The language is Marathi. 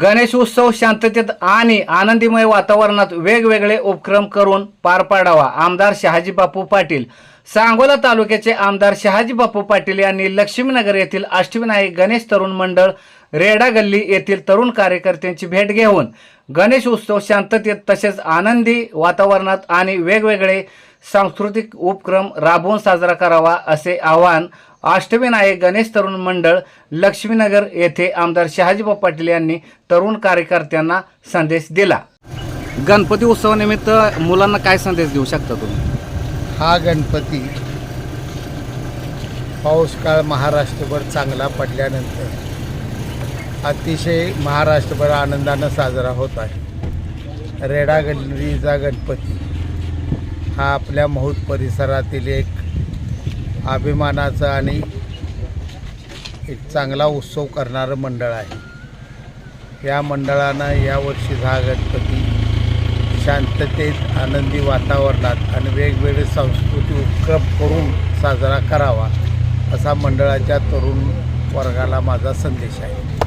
गणेश उत्सव शांततेत आणि आनंदीमय वातावरणात वेगवेगळे उपक्रम करून पार पाडावा. आमदार शहाजी बापू पाटील. सांगोला तालुक्याचे आमदार शहाजी बापू पाटील यांनी लक्ष्मीनगर येथील अष्टविनायक गणेश तरुण मंडळ रेडा गल्ली येथील तरुण कार्यकर्त्यांची भेट घेऊन गणेश उत्सव शांततेत तसेच आनंदी वातावरणात आणि वेगवेगळे सांस्कृतिक उपक्रम राबवून साजरा करावा असे आवाहन अष्टविनायक गणेश तरुण मंडळ लक्ष्मीनगर येथे आमदार शहाजीबाब पाटील यांनी तरुण कार्यकर्त्यांना संदेश दिला. गणपती उत्सवानिमित्त मुलांना काय संदेश देऊ शकता तुम्ही? हा गणपती पाऊस काळ महाराष्ट्रभर चांगला पडल्यानंतर अतिशय महाराष्ट्रभर आनंदानं साजरा होत आहे. रेडा गल्लीचा गणपती हा आपल्या महूत परिसरातील एक अभिमानाचं आणि एक चांगला उत्सव करणारं मंडळ आहे. या मंडळानं यावर्षी हा गणपती शांततेत आनंदी वातावरणात आणि वेगवेगळे सांस्कृतिक उपक्रम करून साजरा करावा असा मंडळाच्या तरुण वर्गाला माझा संदेश आहे.